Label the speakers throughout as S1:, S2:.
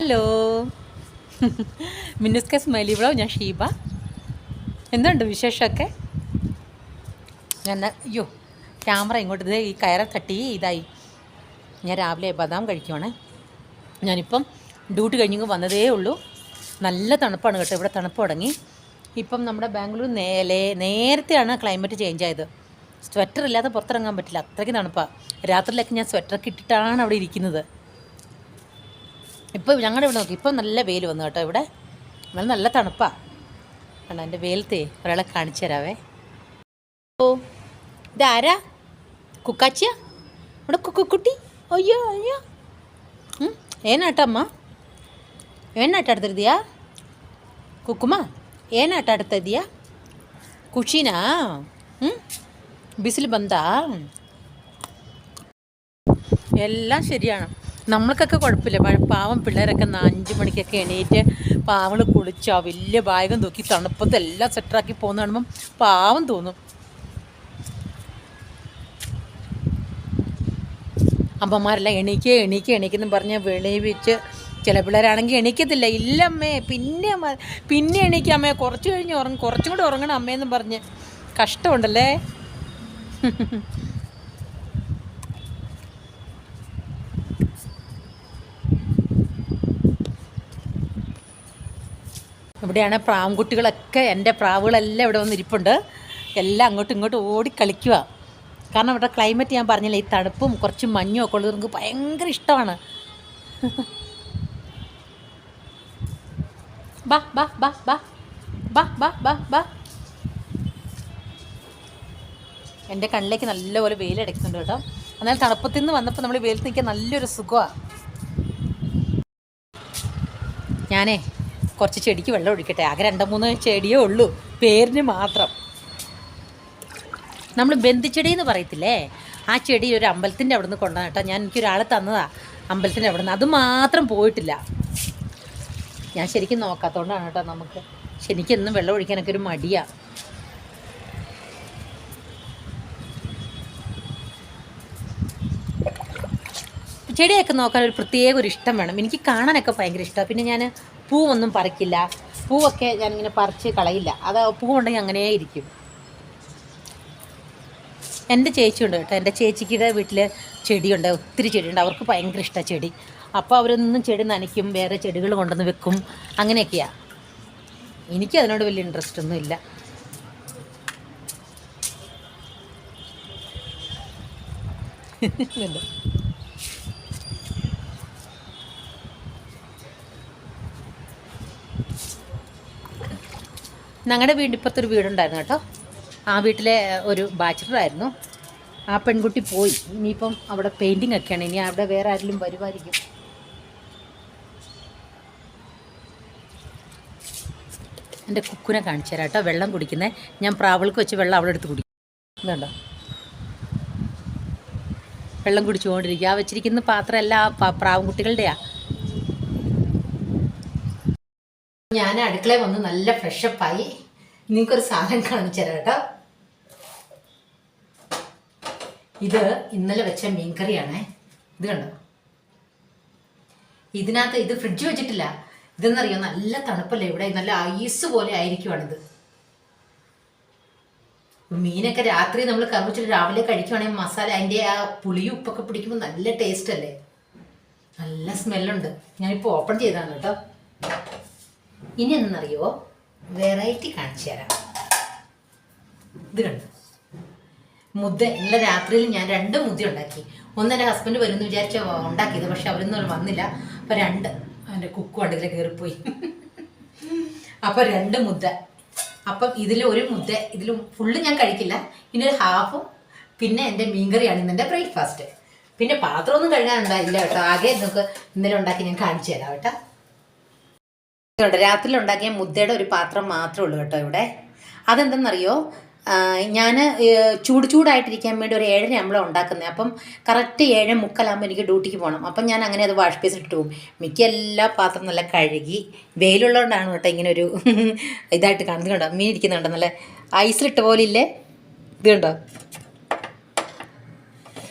S1: Hello മിന്നുസ്ക smiley blow ഞാൻ ഷീബ. എന്തുണ്ട് വിശേഷമൊക്കെ? ഞാൻ അയ്യോ ക്യാമറ ഇങ്ങോട്ട് ഇത് ഈ കയറ തട്ടി ഇതായി. ഞാൻ രാവിലെ ബദാം കഴിക്കുവാണേ. ഞാനിപ്പം ഡ്യൂട്ടി കഴിഞ്ഞു വന്നതേ ഉള്ളൂ. നല്ല തണുപ്പാണ് കേട്ടോ ഇവിടെ തണുപ്പ് തുടങ്ങി. ഇപ്പം നമ്മുടെ ബാംഗ്ലൂർ നേലെ നേരത്തെയാണ് ക്ലൈമറ്റ് ചേഞ്ച് ആയത്. സ്വെറ്റർ ഇല്ലാതെ പുറത്തിറങ്ങാൻ പറ്റില്ല അത്രയ്ക്ക് തണുപ്പാണ് രാത്രിയിലൊക്കെ ഞാൻ സ്വെറ്ററൊക്കെ ഇട്ടിട്ടാണ് അവിടെ ഇരിക്കുന്നത്. ഇപ്പോൾ ഞങ്ങളുടെ ഇവിടെ നോക്കി ഇപ്പം നല്ല വെയിൽ വന്നു കേട്ടോ ഇവിടെ നല്ല നല്ല തണുപ്പാണ് കണ്ടോ എൻ്റെ വെയിലത്തെ ഒരാളെ കാണിച്ചു തരാവേ ഓ ഇതാരാ കുക്കാച്ചിയ ഇവിടെ കുക്കുട്ടി അയ്യോ അയ്യോ ಹ್ಞೂ ಏನಾಟಮ್ಮ ಏನು ಆಟ ಆಡ್ತಿದ್ಯಾ ಕುಕ್ಕುಮ ಏನು ಆಟ ಆಡ್ತಾ ಇದೀಯಾ ಖುಷಿನಾ ಹ್ಞೂ ಬಿಸಿಲು ಬಂದಾ എല്ലാം ശരിയാണ് നമ്മൾക്കൊക്കെ കുഴപ്പമില്ല. പാവം പിള്ളേരൊക്കെ അഞ്ച് മണിക്കൊക്കെ എണീറ്റ് പാവങ്ങൾ ആ വലിയ ബാഗം തൂക്കി തണുപ്പത്ത് എല്ലാം സെറ്റാക്കി പോകുന്ന കാണുമ്പം പാവം തോന്നും. അമ്മമാരെല്ലാം എണീക്കുക എണീക്കുക എണീക്കുന്നു പറഞ്ഞ് വെളിവിച്ച് ചില പിള്ളേരാണെങ്കിൽ എണീക്കത്തില്ല. ഇല്ലമ്മേ പിന്നെ മ- പിന്നെ എണീക്കുക അമ്മേ. കുറച്ച് കഴിഞ്ഞ് ഉറങ്ങും കുറച്ചും കൂടെ ഉറങ്ങണം അമ്മയെന്നും പറഞ്ഞ്. കഷ്ടമുണ്ടല്ലേ? ഇവിടെയാണ് പ്രാവുകുട്ടികളൊക്കെ. എന്റെ പ്രാവുകളെല്ലാം ഇവിടെ വന്നിരിപ്പുണ്ട് എല്ലാം അങ്ങോട്ടും ഇങ്ങോട്ടും ഓടി കളിക്കുക. കാരണം ഇവിടെ ക്ലൈമറ്റ് ഞാൻ പറഞ്ഞില്ല ഈ തണുപ്പും കുറച്ച് മഞ്ഞും ഒക്കെ ഉള്ളത് നമുക്ക് ഭയങ്കര ഇഷ്ടമാണ്. ബാ ബാ ബാ ബാ. ബാ ബാ ബാ ബാ. എന്റെ കണ്ണിലേക്ക് നല്ലപോലെ വെയിലടക്കുന്നുണ്ട് കേട്ടോ. എന്നാൽ തണുപ്പത്തിൽ നിന്ന് വന്നപ്പോൾ നമ്മൾ വെയിലത്ത് നിൽക്കാൻ നല്ലൊരു സുഖമാണ് ഞാനേ കുറച്ച് ചെടിക്ക് വെള്ളം ഒഴിക്കട്ടെ. ആകെ രണ്ട് മൂന്ന് ചെടിയേ ഉള്ളൂ. പേരിന് മാത്രം. നമ്മൾ ബന്ധിച്ചെടി എന്ന് പറയത്തില്ലേ? ആ ചെടി ഒരു അമ്പലത്തിന്റെ അവിടെ നിന്ന് കൊണ്ടുവന്ന കേട്ടോ. ഞാൻ എനിക്കൊരാൾ തന്നതാ അമ്പലത്തിന്റെ അവിടെ നിന്ന് അത് മാത്രം പോയിട്ടില്ല. ഞാൻ ശരിക്കും നോക്കാത്തതുകൊണ്ടാണ് കേട്ടോ നമുക്ക് ശരിക്കും എന്നും വെള്ളം ഒഴിക്കാനൊക്കെ ഒരു മടിയാണ് ചെടിയൊക്കെ നോക്കാൻ ഒരു പ്രത്യേക ഒരു ഇഷ്ടം വേണം. എനിക്ക് കാണാനൊക്കെ ഭയങ്കര ഇഷ്ടമാണ് പിന്നെ ഞാൻ പൂവൊന്നും പറിക്കില്ല. പൂവൊക്കെ ഇങ്ങനെ പറിച്ച് കളയില്ല. അത് പൂവുണ്ടെങ്കിൽ അങ്ങനെ ഇരിക്കും. എന്റെ ചേച്ചിയുണ്ട് കേട്ടോ. എന്റെ ചേച്ചിക്കിടെ വീട്ടിൽ ചെടിയുണ്ട്. ഒത്തിരി ചെടിയുണ്ട്. അവർക്ക് ഭയങ്കര ഇഷ്ടമാണ് ചെടി. അപ്പോൾ അവരൊന്നും ചെടി നനയ്ക്കും വേറെ ചെടികൾ കൊണ്ടുവന്ന് വെക്കും. അങ്ങനെയൊക്കെയാണ് എനിക്ക് അതിനോട് വലിയ ഇൻട്രസ്റ്റ് ഒന്നും ഇല്ല. ഞങ്ങളുടെ വീടിപ്പുറത്തൊരു വീടുണ്ടായിരുന്നു കേട്ടോ. ആ വീട്ടിലെ ഒരു ബാച്ചിലറായിരുന്നു. ആ പെൺകുട്ടി പോയി. ഇനിയിപ്പം അവിടെ പെയിന്റിങ് ഒക്കെയാണ് ഇനി അവിടെ വേറെ ആരെങ്കിലും വരുമായിരിക്കും എന്റെ കുക്കുനെ കാണിച്ചു തരാം കേട്ടോ. വെള്ളം കുടിക്കുന്നത് ഞാൻ പ്രാവൾക്ക് വെച്ച് വെള്ളം അവിടെ എടുത്ത് കുടിക്കും കണ്ടോ വെള്ളം കുടിച്ചുകൊണ്ടിരിക്കുക. ആ വെച്ചിരിക്കുന്ന പാത്രമല്ല ആ പ- ഞാൻ അടുക്കളയിൽ വന്ന് നല്ല ഫ്രഷപ്പായി നിങ്ങൾക്കൊരു സാധനം കാണിച്ചു തരാം കേട്ടോ. ഇത് ഇന്നലെ വെച്ച മീൻകറിയാണേ. ഇത് കണ്ടോ? ഇതിനകത്ത് ഇത് ഫ്രിഡ്ജ് വെച്ചിട്ടില്ല. ഇതെന്നറിയോ? നല്ല തണുപ്പല്ലേ ഇവിടെ. നല്ല ഐസ് പോലെ ആയിരിക്കുവാണിത്. മീനൊക്കെ രാത്രി നമ്മൾ കറിവച്ചിട്ട് രാവിലെ കഴിക്കുവാണെങ്കിൽ മസാല അതിന്റെ ആ പുളിയും ഉപ്പൊക്കെ പിടിക്കുമ്പോൾ നല്ല ടേസ്റ്റ് അല്ലേ? നല്ല സ്മെല്ലുണ്ട് ഞാനിപ്പോൾ ഓപ്പൺ ചെയ്താണ് കേട്ടോ. ഇനി എന്നറിയോ? വെറൈറ്റി കാണിച്ചു തരാം. ഇത് കണ്ടു? മുദ്ദ ഇന്നലെ രാത്രിയിൽ ഞാൻ രണ്ട് മുദ്ദ ഉണ്ടാക്കി. ഒന്ന് എന്റെ ഹസ്ബൻഡ് വരും എന്ന് വിചാരിച്ച ഉണ്ടാക്കിയത് പക്ഷെ അവരൊന്നും വന്നില്ല. അപ്പം രണ്ട്. എന്റെ കുക്കും ഉണ്ടെങ്കിൽ കയറിപ്പോയി. അപ്പം രണ്ട് മുദ്ദ അപ്പം ഇതിൽ ഒരു മുദ്ദ ഇതിൽ ഫുള്ള് ഞാൻ കഴിക്കില്ല. ഇനി ഒരു ഹാഫും പിന്നെ എന്റെ മീൻകറിയാണ് ഇന്നെന്റെ ബ്രേക്ക്ഫാസ്റ്റ് പിന്നെ പാത്രമൊന്നും കഴുകാനുണ്ടായില്ല കേട്ടോ. ആകെ നിങ്ങൾക്ക് ഇന്നലെ ഉണ്ടാക്കി ഞാൻ കാണിച്ചു തരാം കേട്ടോ. ഇതുണ്ട് രാത്രി ഉണ്ടാക്കിയ മുദ്ദയുടെ ഒരു പാത്രം മാത്രമേ ഉള്ളൂ കേട്ടോ ഇവിടെ. അതെന്തെന്നറിയോ? ഞാൻ ചൂട് ചൂടായിട്ടിരിക്കാൻ വേണ്ടി ഒരു ഏഴര നമ്മളെ ഉണ്ടാക്കുന്നത് അപ്പം കറക്റ്റ് ഏഴ് മുക്കാലാകുമ്പോൾ എനിക്ക് ഡ്യൂട്ടിക്ക് പോകണം അപ്പം ഞാൻ അങ്ങനെ അത് വാഷ് ബേസിൽ ഇട്ട് പോകും. മിക്ക എല്ലാ പാത്രം നല്ല കഴുകി വെയിലുള്ളതുകൊണ്ടാണ് കേട്ടോ ഇങ്ങനെ ഒരു ഇതായിട്ട് കാണുന്നത് കണ്ടോ? മീൻ ഇരിക്കുന്നുണ്ടോ നല്ല ഐസിലിട്ട പോലെ ഇല്ലേ? ഇത് കണ്ടോ?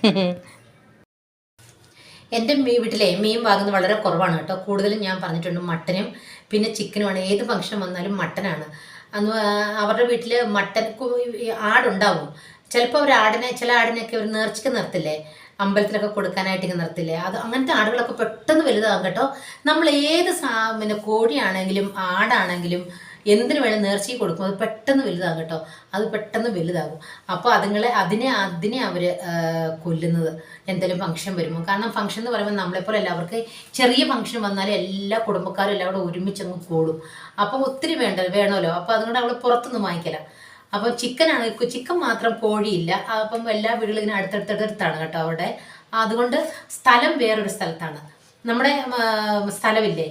S1: എന്റെ വീട്ടിലെ മീൻ വാങ്ങുന്നത് വളരെ കുറവാണ് കേട്ടോ. കൂടുതലും ഞാൻ പറഞ്ഞിട്ടുണ്ട് മട്ടനും പിന്നെ ചിക്കനുമാണ് ഏത് ഫംഗ്ഷൻ വന്നാലും മട്ടനാണ് അന്ന് അവരുടെ വീട്ടിൽ മട്ടൻ ആടുണ്ടാവും. ചിലപ്പോൾ അവർ ആടിനെ ചില ആടിനെയൊക്കെ അവർ നേർച്ചയ്ക്ക് നിർത്തില്ലേ? അമ്പലത്തിലൊക്കെ കൊടുക്കാനായിട്ട് ഇങ്ങനെ നിർത്തില്ലേ? അത് അങ്ങനത്തെ ആടുകളൊക്കെ പെട്ടെന്ന് വലുതാകും കേട്ടോ. നമ്മൾ ഏത് സാ പിന്നെ കോഴിയാണെങ്കിലും ആടാണെങ്കിലും എന്തിനു വേണം നേർച്ചയ്ക്ക് കൊടുക്കും. അത് പെട്ടെന്ന് വലുതാകും കേട്ടോ. അത് പെട്ടെന്ന് വലുതാകും. അപ്പോൾ അതുങ്ങളെ അതിനെ അതിനെ അവർ കൊല്ലുന്നത് എന്തെങ്കിലും ഫംഗ്ഷൻ വരുമ്പോൾ കാരണം ഫംഗ്ഷൻ എന്ന് പറയുമ്പോൾ നമ്മളെപ്പോലെ എല്ലാവർക്കും ചെറിയ ഫംഗ്ഷൻ വന്നാലും എല്ലാ കുടുംബക്കാരും എല്ലാവരും ഒരുമിച്ച് ഒരുമിച്ചങ്ങ് കൂടും. അപ്പം ഒത്തിരി വേണ്ട വേണമല്ലോ? അപ്പോൾ അതുകൊണ്ട് അവൾ പുറത്തുനിന്ന് വാങ്ങിക്കല. അപ്പം ചിക്കനാണ് ചിക്കൻ മാത്രം കോഴിയില്ല. അപ്പം എല്ലാ വീടുകളും ഇങ്ങനെ അടുത്തടുത്തടുത്താണ് കേട്ടോ അവിടെ. അതുകൊണ്ട് സ്ഥലം വേറൊരു സ്ഥലത്താണ്. നമ്മുടെ സ്ഥലമില്ലേ?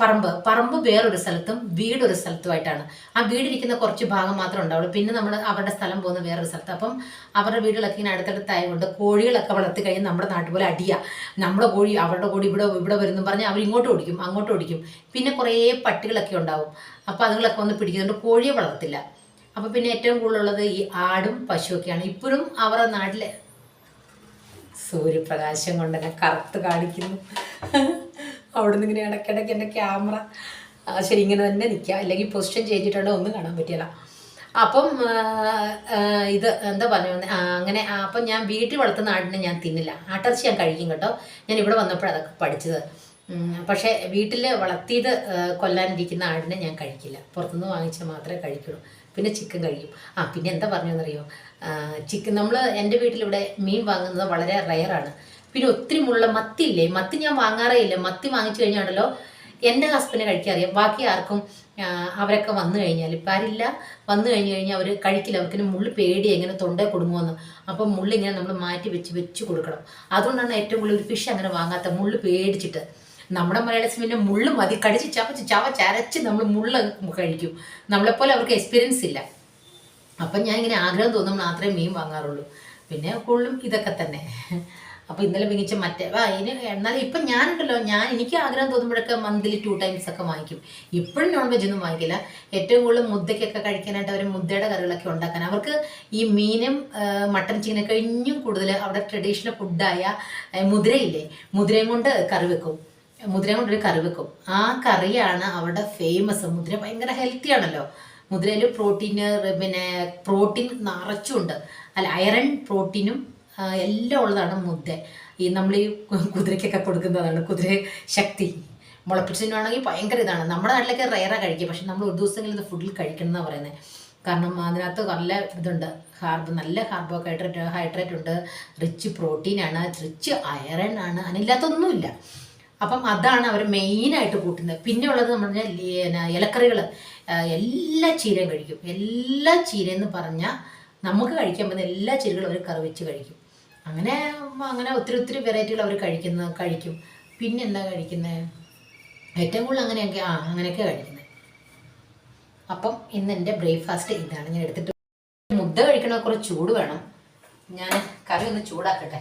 S1: പറമ്പ്. പറമ്പ് വേറൊരു സ്ഥലത്തും വീട് ഒരു സ്ഥലത്തുമായിട്ടാണ്. ആ വീടിരിക്കുന്ന കുറച്ച് ഭാഗം മാത്രം ഉണ്ടാവുള്ളൂ. പിന്നെ നമ്മൾ അവരുടെ സ്ഥലം പോകുന്ന വേറൊരു സ്ഥലത്ത്. അപ്പം അവരുടെ വീടുകളൊക്കെ ഇങ്ങനെ അടുത്തടുത്തായതുകൊണ്ട് കോഴികളൊക്കെ വളർത്തി കഴിഞ്ഞാൽ നമ്മുടെ നാട്ടിൽ പോലെ അടിയ. നമ്മുടെ കോഴി അവരുടെ കോഴി ഇവിടെ ഇവിടെ വരുന്നു പറഞ്ഞ് അവർ ഇങ്ങോട്ട് ഓടിക്കും അങ്ങോട്ട് ഓടിക്കും. പിന്നെ കുറേ പട്ടികളൊക്കെ ഉണ്ടാവും. അപ്പോൾ അതുങ്ങളൊക്കെ ഒന്ന് പിടിക്കുന്നുണ്ട്. കോഴിയെ വളർത്തില്ല. അപ്പോൾ പിന്നെ ഏറ്റവും കൂടുതലുള്ളത് ഈ ആടും പശുവൊക്കെയാണ്. ഇപ്പോഴും അവരുടെ നാട്ടിലെ സൂര്യപ്രകാശം കൊണ്ട് തന്നെ കറുത്ത് കാണിക്കുന്നു. അവിടെ നിന്ന് ഇങ്ങനെ ഇടയ്ക്കിടയ്ക്ക് എന്റെ ക്യാമറ ശരി ഇങ്ങനെ തന്നെ നിൽക്കുക. അല്ലെങ്കിൽ പൊസിഷൻ ചെയ്തിട്ടുണ്ടോ ഒന്നും കാണാൻ പറ്റില്ല അപ്പം ഇത് എന്താ പറഞ്ഞു? അങ്ങനെ അപ്പം ഞാൻ വീട്ടിൽ വളർത്തുന്ന ആടിനെ ഞാൻ തിന്നില്ല. ആട്ടിറച്ചി ഞാൻ കഴിക്കും കേട്ടോ. ഞാൻ ഇവിടെ വന്നപ്പോഴാണ് അതൊക്കെ പഠിച്ചത്. പക്ഷേ വീട്ടിൽ വളർത്തിയത് കൊല്ലാനിരിക്കുന്ന ആടിനെ ഞാൻ കഴിക്കില്ല. പുറത്തുനിന്ന് വാങ്ങിച്ചാൽ മാത്രമേ കഴിക്കുള്ളൂ. പിന്നെ ചിക്കൻ കഴിക്കും. ആ പിന്നെ എന്താ പറഞ്ഞതെന്നറിയോ? ചിക്കൻ നമ്മൾ എന്റെ വീട്ടിലിവിടെ മീൻ വാങ്ങുന്നത് വളരെ റയറാണ് പിന്നെ ഒത്തിരി മുള്ള മത്തി ഇല്ലേ മത്തി ഞാൻ വാങ്ങാറേ ഇല്ല. മത്തി വാങ്ങിച്ചു കഴിഞ്ഞാണല്ലോ എന്റെ ഹസ്ബൻഡ് കഴിക്കാറിയാം. ബാക്കി ആർക്കും അവരൊക്കെ വന്നു കഴിഞ്ഞാൽ ഇപ്പം ആരില്ല. വന്നു കഴിഞ്ഞു കഴിഞ്ഞാൽ അവർ കഴിക്കില്ല. അവർക്ക് മുള്ള് പേടി എങ്ങനെ തൊണ്ടേ കൊടുങ്ങുമെന്ന് അപ്പം മുള്ളിങ്ങനെ നമ്മൾ മാറ്റി വെച്ച് വെച്ച് കൊടുക്കണം. അതുകൊണ്ടാണ് ഏറ്റവും കൂടുതൽ ഒരു ഫിഷ് അങ്ങനെ വാങ്ങാത്ത. മുള്ള് പേടിച്ചിട്ട്. നമ്മുടെ മലയാള സിനിമയിലെ മുള്ള് മതി. കടിച്ച് ചവച്ച് ചവച്ചരച്ച് നമ്മൾ മുള്ള കഴിക്കും. നമ്മളെപ്പോലെ അവർക്ക് എക്സ്പീരിയൻസ് ഇല്ല. അപ്പം ഞാൻ ഇങ്ങനെ ആഗ്രഹം തോന്നുമ്പോൾ മാത്രമേ മീൻ വാങ്ങാറുള്ളൂ. പിന്നെ കൂടുതലും ഇതൊക്കെ തന്നെ. അപ്പോൾ ഇന്നലെ മികച്ച മറ്റേ ഇനി എന്നാലും ഇപ്പം ഞാനുണ്ടല്ലോ. ഞാൻ എനിക്ക് ആഗ്രഹം തോന്നുമ്പോഴൊക്കെ മന്ത്ലി ടു ടൈംസ് ഒക്കെ വാങ്ങിക്കും. ഇപ്പോഴും നോൺ വെജ് ഒന്നും വാങ്ങിക്കില്ല. ഏറ്റവും കൂടുതൽ മുദ്ദയ്ക്കൊക്കെ കഴിക്കാനായിട്ട് അവർ മുദ്ദയുടെ കറികളൊക്കെ ഉണ്ടാക്കാൻ. അവർക്ക് ഈ മീനും മട്ടൻ ചിക്കനൊക്കെ ഇനിയും കൂടുതൽ അവിടെ ട്രഡീഷണൽ ഫുഡായ മുതിരയില്ലേ? മുതിരയും കൊണ്ട് കറി വെക്കും. മുതിര കൊണ്ടൊരു കറി വെക്കും. ആ കറിയാണ് അവിടെ ഫേമസ് മുദ്ര ഭയങ്കര ഹെൽത്തി ആണല്ലോ. മുതിരയിൽ പ്രോട്ടീന് പിന്നെ പ്രോട്ടീൻ നിറച്ചുണ്ട്. അല്ല അയറൺ പ്രോട്ടീനും എല്ലാം ഉള്ളതാണ് മുദ്ര. ഈ നമ്മൾ ഈ കുതിരയ്ക്കൊക്കെ കൊടുക്കുന്നതാണ് കുതിര ശക്തി. മുളപ്പിച്ചതിനാണെങ്കിൽ ഭയങ്കര ഇതാണ്. നമ്മുടെ നാട്ടിലൊക്കെ റയറാണ് കഴിക്കുക. പക്ഷെ നമ്മൾ ഒരു ദിവസമെങ്കിലും ഇത് ഫുഡിൽ കഴിക്കണം എന്നാണ് പറയുന്നത് കാരണം അതിനകത്ത് നല്ല ഇതുണ്ട്. കാർബ് നല്ല കാർബോഹൈഡ്രേറ്റ് ഹൈഡ്രേറ്റ് ഉണ്ട്. റിച്ച് പ്രോട്ടീനാണ് റിച്ച് അയറൺ ആണ്. അതിനില്ലാത്തൊന്നുമില്ല അപ്പം അതാണ് അവർ മെയിനായിട്ട് കൂട്ടുന്നത്. പിന്നെ ഉള്ളത് നമ്മൾ ഇലക്കറികൾ എല്ലാ ചീരയും കഴിക്കും. എല്ലാ ചീരയെന്ന് പറഞ്ഞാൽ നമുക്ക് കഴിക്കാൻ പറ്റുന്ന എല്ലാ ചീരകളും അവർ കറി വെച്ച് കഴിക്കും. അങ്ങനെ അങ്ങനെ ഒത്തിരി ഒത്തിരി വെറൈറ്റികൾ അവർ കഴിക്കുന്ന കഴിക്കും. പിന്നെ എന്താ കഴിക്കുന്നത് ഏറ്റവും കൂടുതൽ അങ്ങനെയൊക്കെ ആ അങ്ങനെയൊക്കെ കഴിക്കുന്നത് അപ്പം ഇന്ന് എന്റെ ബ്രേക്ക്ഫാസ്റ്റ് ഇതാണ്. ഞാൻ എടുത്തിട്ട് മുദ്ദ കഴിക്കണ കുറച്ച് ചൂട് വേണം. ഞാൻ കറി ഒന്ന് ചൂടാക്കട്ടെ.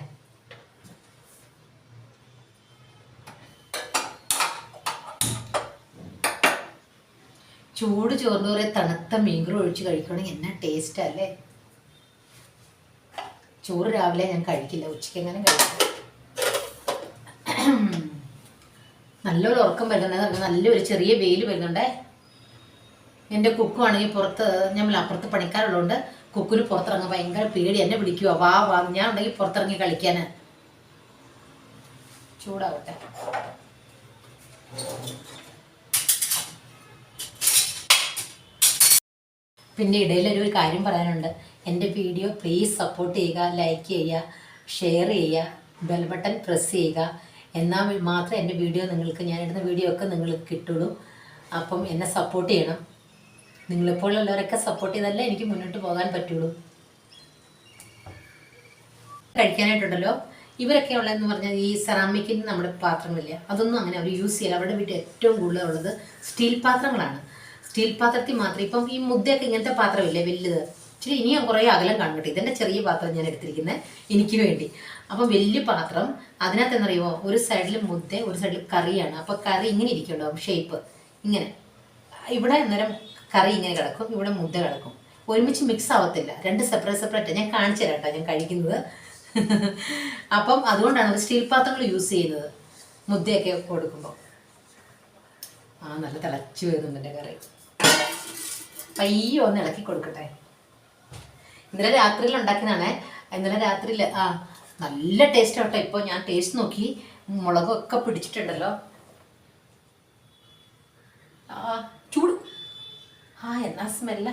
S1: ചൂട് ചോറിന്റെ കൂടെ തണുത്ത മീൻകറി ഒഴിച്ച് കഴിക്കുകയാണെങ്കിൽ എന്നാ ടേസ്റ്റ് അല്ലേ? ചോറ് രാവിലെ ഞാൻ കഴിക്കില്ല ഉച്ചയ്ക്ക് എങ്ങനെ കഴിക്കും നല്ലൊരു ഉറക്കം വരുന്നുണ്ട്. നല്ലൊരു ചെറിയ വെയിൽ വരുന്നുണ്ടേ. എന്റെ കുക്കുവാണെങ്കിൽ പുറത്ത് ഞമ്മൾ അപ്പുറത്ത് പണിക്കാരുള്ളതുകൊണ്ട് കുക്കിന് പുറത്തിറങ്ങാൻ ഭയങ്കര പേടി. എന്നെ വിളിക്കുക വാ വാ ഞാൻ ഉണ്ടെങ്കിൽ പുറത്തിറങ്ങി കളിക്കാൻ ചൂടാവട്ടെ. പിന്നെ ഇടയിൽ ഒരു കാര്യം പറയാനുണ്ട്. എന്റെ വീഡിയോ പ്ലീസ് സപ്പോർട്ട് ചെയ്യുക ലൈക്ക് ചെയ്യുക ഷെയർ ചെയ്യുക ബെൽ ബട്ടൺ പ്രസ് ചെയ്യുക. എന്നാൽ മാത്രം എന്റെ വീഡിയോ നിങ്ങൾക്ക് ഞാൻ ഇടുന്ന വീഡിയോ ഒക്കെ നിങ്ങൾക്ക് കിട്ടുള്ളൂ. അപ്പം എന്നെ സപ്പോർട്ട് ചെയ്യണം. നിങ്ങളെപ്പോലുള്ളവരൊക്കെ സപ്പോർട്ട് ചെയ്താലേ എനിക്ക് മുന്നോട്ട് പോകാൻ പറ്റുള്ളൂ. കഴിക്കാനായിട്ടുണ്ടല്ലോ. ഇവരൊക്കെ ഉള്ളതെന്ന് പറഞ്ഞാൽ ഈ സെറാമിക്കിന്റെ നമ്മുടെ പാത്രങ്ങളില്ല അതൊന്നും അങ്ങനെ അവർ യൂസ് ചെയ്യില്ല. അവരുടെ വീട്ടിൽ ഏറ്റവും കൂടുതലുള്ളത് സ്റ്റീൽ പാത്രങ്ങളാണ്. സ്റ്റീൽ പാത്രത്തിൽ മാത്രം. ഇപ്പം ഈ മുദ്ദയൊക്കെ ഇങ്ങനത്തെ പാത്രമില്ലേ വലുത്? ഇച്ചിരി ഇനിയും കുറേ അകലം കാണട്ടെ. ഇതെന്റെ ചെറിയ പാത്രം ഞാൻ എടുത്തിരിക്കുന്നത് എനിക്ക് വേണ്ടി. അപ്പം വലിയ പാത്രം അതിനകത്ത് എന്നറിയുമോ ഒരു സൈഡിൽ മുദ്ദ ഒരു സൈഡിൽ കറിയാണ്. അപ്പോൾ കറി ഇങ്ങനെ ഇരിക്കുന്നുണ്ടാവും ഷേപ്പ് ഇങ്ങനെ. ഇവിടെ അന്നേരം കറി ഇങ്ങനെ കിടക്കും. ഇവിടെ മുദ്ദ കിടക്കും. ഒരുമിച്ച് മിക്സ് ആവത്തില്ല. രണ്ട് സെപ്പറേറ്റ് സെപ്പറേറ്റ് ഞാൻ കാണിച്ചു തരാം കേട്ടോ. ഞാൻ കഴിക്കുന്നത്. അപ്പം അതുകൊണ്ടാണ് ഒരു സ്റ്റീൽ പാത്രങ്ങൾ യൂസ് ചെയ്യുന്നത്. മുദ്ദയൊക്കെ കൊടുക്കുമ്പോൾ ആ നല്ല തിളച്ചു വരുന്നുണ്ട് എന്റെ കറി. പയ്യെ ഒന്ന് ഇളക്കി കൊടുക്കട്ടെ. ഇന്നലെ രാത്രിയിൽ ഉണ്ടാക്കിയതാണേ. ഇന്നലെ രാത്രിയിൽ ആ നല്ല ടേസ്റ്റ് ആവട്ടെ ഇപ്പോൾ ഞാൻ ടേസ്റ്റ് നോക്കി. മുളകൊക്കെ പിടിച്ചിട്ടുണ്ടല്ലോ. ആ ചൂട്. ആ എന്നാ സ്മെല്ല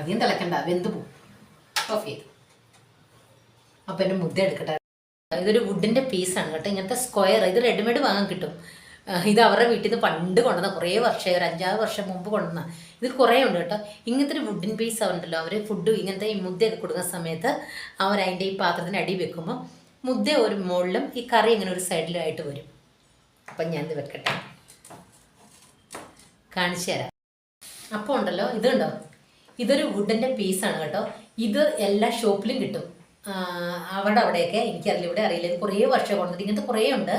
S1: അധികം തിളക്കണ്ട. വെന്ത് പോവും. അപ്പം എന്റെ മുദ്ദ എടുക്കട്ടെ. ഇതൊരു വുഡിന്റെ പീസാണ് കേട്ടോ. ഇങ്ങനത്തെ സ്ക്വയർ ഇത് റെഡിമെയ്ഡ് വാങ്ങാൻ കിട്ടും. ഇത് അവരുടെ വീട്ടിൽ നിന്ന് പണ്ട് കൊണ്ടുവന്ന കുറേ വർഷം ഒരു അഞ്ചാറ് വർഷം മുമ്പ് കൊണ്ടുവന്ന. ഇത് കുറേ ഉണ്ട് കേട്ടോ. ഇങ്ങനത്തെ ഒരു വുഡിൻ പീസ് ഉണ്ടല്ലോ. അവർ ഫുഡ് ഇങ്ങനത്തെ ഈ മുദ്ദയൊക്കെ കൊടുക്കുന്ന സമയത്ത് അവർ അതിന്റെ ഈ പാത്രത്തിന് അടി വെക്കുമ്പോൾ മുദ്ദ ഒരു മുകളിലും ഈ കറി ഇങ്ങനെ ഒരു സൈഡിലായിട്ട് വരും. അപ്പം ഞാനിത് വെക്കട്ടെ. കാണിച്ചു തരാം. അപ്പോൾ ഉണ്ടല്ലോ ഇതുണ്ടോ ഇതൊരു വുഡിന്റെ പീസാണ് കേട്ടോ. ഇത് എല്ലാ ഷോപ്പിലും കിട്ടും. അവിടെ അവിടെയൊക്കെ എനിക്കറിയില്ല ഇവിടെ അറിയില്ല. ഇത് കുറേ വർഷം കൊണ്ടത് ഇങ്ങനത്തെ കുറേ ഉണ്ട്.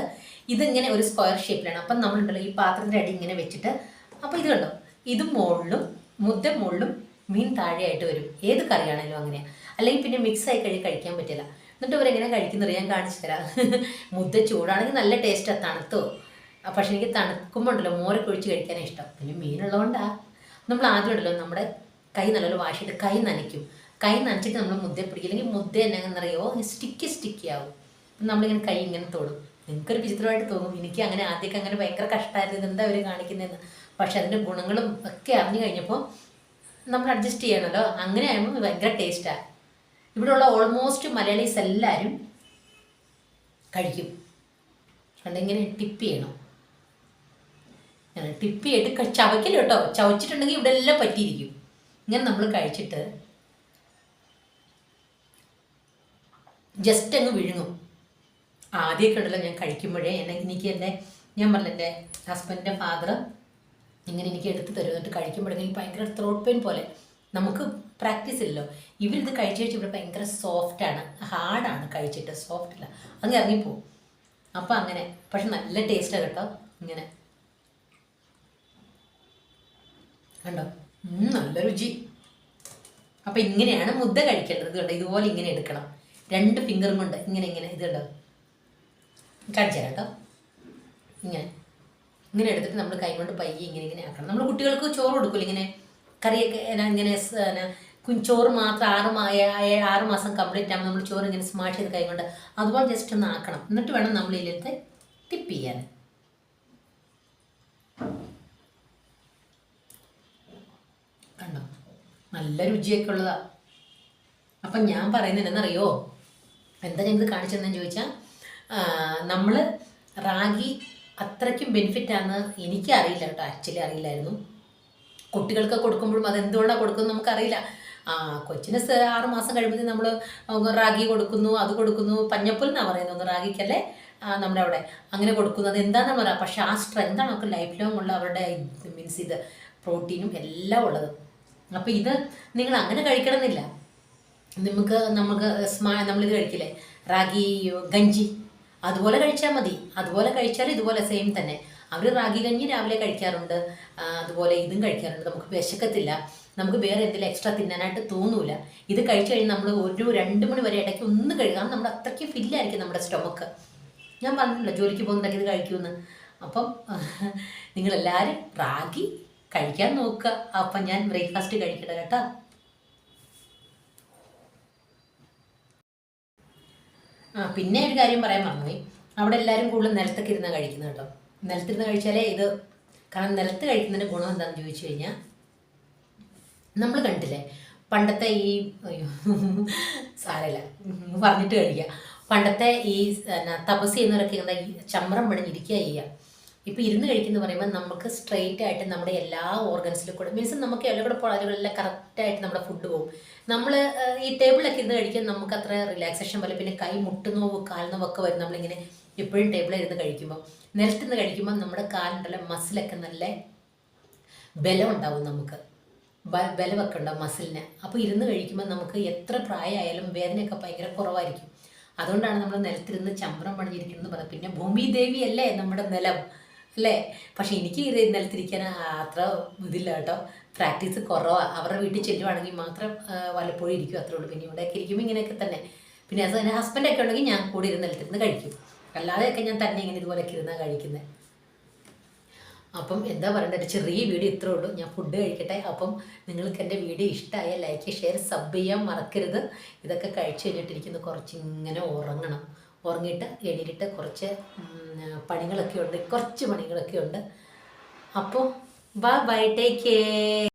S1: ഇതിങ്ങനെ ഒരു സ്ക്വയർ ഷേപ്പിലാണ് അപ്പം നമ്മളുണ്ടല്ലോ ഈ പാത്രത്തിന്റെ അടി ഇങ്ങനെ വെച്ചിട്ട്. അപ്പോൾ ഇത് കണ്ടോ? ഇത് മുകളിലും മുദ്ദ മുകളിലും മീൻ താഴെയായിട്ട് വരും. ഏത് കറിയാണെങ്കിലും അങ്ങനെ. അല്ലെങ്കിൽ പിന്നെ മിക്സ് ആയി കഴി കഴിക്കാൻ പറ്റില്ല. എന്നിട്ട് ഇവരെങ്ങനെ കഴിക്കുന്നത് ഞാൻ കാണിച്ചു തരാം. മുദ്ദ ചൂടാണെങ്കിൽ നല്ല ടേസ്റ്റാണ് തണുത്തോ. പക്ഷെ എനിക്ക് തണുക്കുമ്പോൾ ഉണ്ടല്ലോ മോരെ കുഴിച്ച് കഴിക്കാനേ ഇഷ്ടം. പിന്നെ മീനുള്ളതുകൊണ്ടാണ് നമ്മൾ ആദ്യം ഉണ്ടല്ലോ നമ്മുടെ കൈ നല്ലപോലെ വാഷിട്ട് കൈ നനയ്ക്കും. കൈ നനച്ചിട്ട് നമ്മൾ മുദ്ദ പിടിക്കും. അല്ലെങ്കിൽ മുദ്ദ എന്നറിയോ സ്റ്റിക്കി സ്റ്റിക്കി ആവും. നമ്മളിങ്ങനെ കൈ ഇങ്ങനെ തൊടും. നിങ്ങൾക്കൊരു വിചിത്രമായിട്ട് തോന്നും എനിക്ക് അങ്ങനെ ആദ്യമൊക്കെ അങ്ങനെ ഭയങ്കര കഷ്ടമായിരുന്നു എന്താ അവർ കാണിക്കുന്നതെന്ന്. പക്ഷെ അതിന്റെ ഗുണങ്ങളും ഒക്കെ അറിഞ്ഞു കഴിഞ്ഞപ്പോൾ നമ്മൾ അഡ്ജസ്റ്റ് ചെയ്യണമല്ലോ അങ്ങനെ ആകുമ്പോൾ ഭയങ്കര ടേസ്റ്റാണ് ഇവിടെയുള്ള ഓൾമോസ്റ്റ് മലയാളീസ് എല്ലാവരും കഴിക്കും. ഇങ്ങനെ ടിപ്പ് ചെയ്യണം. ടിപ്പ് ചെയ്തിട്ട് ചവയ്ക്കില്ല ചവയ്ക്കൽ കേട്ടോ. ചവച്ചിട്ടുണ്ടെങ്കിൽ ഇവിടെ എല്ലാം പറ്റിയിരിക്കും. ഇങ്ങനെ നമ്മൾ കഴിച്ചിട്ട് ജസ്റ്റ് അങ്ങ് വിഴുങ്ങും. ആദ്യമൊക്കെ ഉണ്ടല്ലോ ഞാൻ കഴിക്കുമ്പോഴേ എന്നെ എനിക്ക് എന്റെ ഞാൻ പറഞ്ഞ എന്റെ ഹസ്ബൻഡിന്റെ ഫാദർ ഇങ്ങനെ എനിക്ക് എടുത്ത് തരും എന്നിട്ട് കഴിക്കുമ്പോഴെങ്കിൽ ഭയങ്കര ത്രോട്ട് പെയിൻ പോലെ. നമുക്ക് പ്രാക്ടീസ് ഇല്ലല്ലോ. ഇവരിത് കഴിച്ച് കഴിച്ച് ഇവിടെ ഭയങ്കര സോഫ്റ്റാണ് ഹാർഡാണ് കഴിച്ചിട്ട് സോഫ്റ്റ് അല്ല അങ്ങ് ഇറങ്ങിപ്പോവും. അപ്പം അങ്ങനെ പക്ഷെ നല്ല ടേസ്റ്റാണ് കേട്ടോ ഇങ്ങനെ. കണ്ടോ? നല്ല രുചി. അപ്പം ഇങ്ങനെയാണ് മുദ്ദ കഴിക്കേണ്ടത് കേട്ടോ ഇതുപോലെ ഇങ്ങനെ എടുക്കണം. രണ്ട് ഫിംഗറും കൊണ്ട് ഇങ്ങനെ ഇങ്ങനെ ഇത് കണ്ടോ? കാണിച്ചു തരാം കേട്ടോ. ഇങ്ങനെ. ഇങ്ങനെ എടുത്തിട്ട് നമ്മൾ കൈ കൊണ്ട് പയ്യെ ഇങ്ങനെ ഇങ്ങനെ ആക്കണം. നമ്മൾ കുട്ടികൾക്ക് ചോറ് കൊടുക്കില്ല ഇങ്ങനെ? കറിയൊക്കെ ഇങ്ങനെ ചോറ് മാത്രം ആറ് ആറ് മാസം കംപ്ലീറ്റ് ആകുമ്പോൾ നമ്മൾ ചോറ് ഇങ്ങനെ സ്മാഷ് ചെയ്ത് കൈ കൊണ്ട് അതുപോലെ ജസ്റ്റ് ഒന്ന് ആക്കണം. എന്നിട്ട് വേണം നമ്മൾ ഇതിലത്തെ ടിപ്പ് ചെയ്യാൻ. കണ്ടോ? നല്ല രുചിയൊക്കെ ഉള്ളതാ. അപ്പം ഞാൻ പറയുന്നത് എന്നറിയോ എന്താ ഞങ്ങൾക്ക് കാണിച്ചതെന്ന് ചോദിച്ചാൽ നമ്മൾ റാഗി അത്രയ്ക്കും ബെനിഫിറ്റ് ആണെന്ന് എനിക്ക് അറിയില്ല കേട്ടോ ആക്ച്വലി അറിയില്ലായിരുന്നു. കുട്ടികൾക്ക് കൊടുക്കുമ്പോഴും അത് എന്തുകൊണ്ടാണ് കൊടുക്കുന്നത് നമുക്കറിയില്ല കൊച്ചിന് ആറ് മാസം കഴിയുമ്പോൾ നമ്മൾ റാഗി കൊടുക്കുന്നു അത് കൊടുക്കുന്നു പഞ്ഞപ്പുൽ എന്നാണ് പറയുന്നത് റാഗിക്കല്ലേ? നമ്മുടെ അവിടെ അങ്ങനെ കൊടുക്കുന്നു. അത് എന്താണെന്ന് പറയാം പക്ഷെ ആ സ്ട്രെങ്താണ് നമുക്ക് ലൈഫ് ലോങ് ഉള്ള അവരുടെ മീൻസ് ഇത് പ്രോട്ടീനും എല്ലാം ഉള്ളത്. അപ്പോൾ ഇത് നിങ്ങൾ അങ്ങനെ കഴിക്കണമെന്നില്ല. നമുക്ക് നമുക്ക് സ്മാ നമ്മളിത് കഴിക്കില്ലേ? റാഗി ഗഞ്ചി അതുപോലെ കഴിച്ചാൽ മതി. അതുപോലെ കഴിച്ചാൽ ഇതുപോലെ സെയിം തന്നെ. അവർ റാഗി കഞ്ഞി രാവിലെ കഴിക്കാറുണ്ട്. അതുപോലെ ഇതും കഴിക്കാറുണ്ട്. നമുക്ക് വിശക്കത്തില്ല. നമുക്ക് വേറെ എന്തെങ്കിലും എക്സ്ട്രാ തിന്നാനായിട്ട് തോന്നൂല. ഇത് കഴിച്ചു കഴിഞ്ഞാൽ നമ്മൾ ഒരു രണ്ട് മണി വരെ ഇടയ്ക്ക് ഒന്ന് കഴുകാം നമ്മുടെ അത്രയ്ക്ക് ഫില്ലായിരിക്കും നമ്മുടെ സ്റ്റൊമക്ക് ഞാൻ പറഞ്ഞില്ല ജോലിക്ക് പോകുന്നുണ്ടെങ്കിൽ ഇത് കഴിക്കുമെന്ന്. അപ്പം നിങ്ങളെല്ലാവരും റാഗി കഴിക്കാൻ നോക്കുക. അപ്പം ഞാൻ ബ്രേക്ക്ഫാസ്റ്റ് കഴിക്കട്ടെ കേട്ടോ. ആ പിന്നെ ഒരു കാര്യം പറയാൻ മറന്നുപോയി. അവിടെ എല്ലാവരും കൂടുതൽ നിലത്തൊക്കെ ഇരുന്ന് കഴിക്കുന്നത് കേട്ടോ. നിലത്തിരുന്ന് കഴിച്ചാലേ ഇത് കാരണം നിലത്ത് കഴിക്കുന്നതിന്റെ ഗുണം എന്താണെന്ന് ചോദിച്ചു കഴിഞ്ഞാൽ നമ്മൾ കണ്ടില്ലേ പണ്ടത്തെ ഈ സാരല്ല പറഞ്ഞിട്ട് കഴിക്കുക പണ്ടത്തെ ഈ തപസ് ചെയ്യുന്നവരൊക്കെ എന്താ ചമ്രം പണിഞ്ഞിരിക്കുക ചെയ്യുക. ഇപ്പം ഇരുന്ന് കഴിക്കുന്ന പറയുമ്പോൾ നമുക്ക് സ്ട്രെയിറ്റ് ആയിട്ട് നമ്മുടെ എല്ലാ ഓർഗൻസിലും കൂടെ മീൻസ് നമുക്ക് എല്ലാ കൂടെ പോളാലുകളെല്ലാം കറക്റ്റായിട്ട് നമ്മുടെ ഫുഡ് പോകും നമ്മൾ ഈ ടേബിളൊക്കെ ഇരുന്ന് കഴിക്കാൻ നമുക്ക് അത്ര റിലാക്സേഷൻ പോലെ പിന്നെ കൈ മുട്ടുന്നോവ് കാൽനോവൊക്കെ വരും. നമ്മളിങ്ങനെ എപ്പോഴും ടേബിളിൽ ഇരുന്ന് കഴിക്കുമ്പോൾ നിലത്തുനിന്ന് കഴിക്കുമ്പോൾ നമ്മുടെ കാലിന്റെ മസിലൊക്കെ നല്ല ബലം ഉണ്ടാവും നമുക്ക്. ബലമൊക്കെ ഉണ്ടാവും മസിലിന് അപ്പോൾ ഇരുന്ന് കഴിക്കുമ്പോൾ നമുക്ക് എത്ര പ്രായമായാലും വേദനയൊക്കെ ഭയങ്കര കുറവായിരിക്കും. അതുകൊണ്ടാണ് നമ്മൾ നിലത്തിരുന്ന് ചമ്രം പണിഞ്ഞിരിക്കുന്നത് പറയുന്നത്. പിന്നെ ഭൂമി ദേവി അല്ലേ നമ്മുടെ നിലം? അല്ലേ? പക്ഷെ എനിക്ക് ഈ നിലത്തിരിക്കാൻ അത്ര ഇതില്ല കേട്ടോ. പ്രാക്ടീസ് കുറവാണ് അവരുടെ വീട്ടിൽ ചെല്ലുവാണെങ്കിൽ മാത്രം വല്ലപ്പോഴും ഇരിക്കും അത്രേ ഉള്ളൂ. പിന്നെ ഇവിടെയൊക്കെ ഇരിക്കുമ്പോൾ ഇങ്ങനെയൊക്കെ തന്നെ. പിന്നെ അത് എന്റെ ഹസ്ബൻഡൊക്കെ ഉണ്ടെങ്കിൽ ഞാൻ കൂടി ഇരുന്ന് നിലത്തിരുന്ന് കഴിക്കും. അല്ലാതെയൊക്കെ ഞാൻ തന്നെ ഇങ്ങനെ ഇതുപോലെയൊക്കെ ഇരുന്നാണ് കഴിക്കുന്നത് അപ്പം എന്താ പറയേണ്ടത് ഒരു ചെറിയ വീഡിയോ ഇത്രേ ഉള്ളൂ. ഞാൻ ഫുഡ് കഴിക്കട്ടെ. അപ്പം നിങ്ങൾക്ക് എന്റെ വീഡിയോ ഇഷ്ടമായ ലൈക്ക് ഷെയർ സബ് ചെയ്യാൻ മറക്കരുത്. ഇതൊക്കെ കഴിച്ചു കഴിഞ്ഞിട്ടിരിക്കുന്ന. കുറച്ച് ഇങ്ങനെ ഉറങ്ങണം. ഉറങ്ങിയിട്ട് എണീറ്റിട്ട് കുറച്ച് പണികളൊക്കെ ഉണ്ട്. കുറച്ച് പണികളൊക്കെ ഉണ്ട്. അപ്പോൾ ബൈ ബൈ ടേക്ക് കെയർ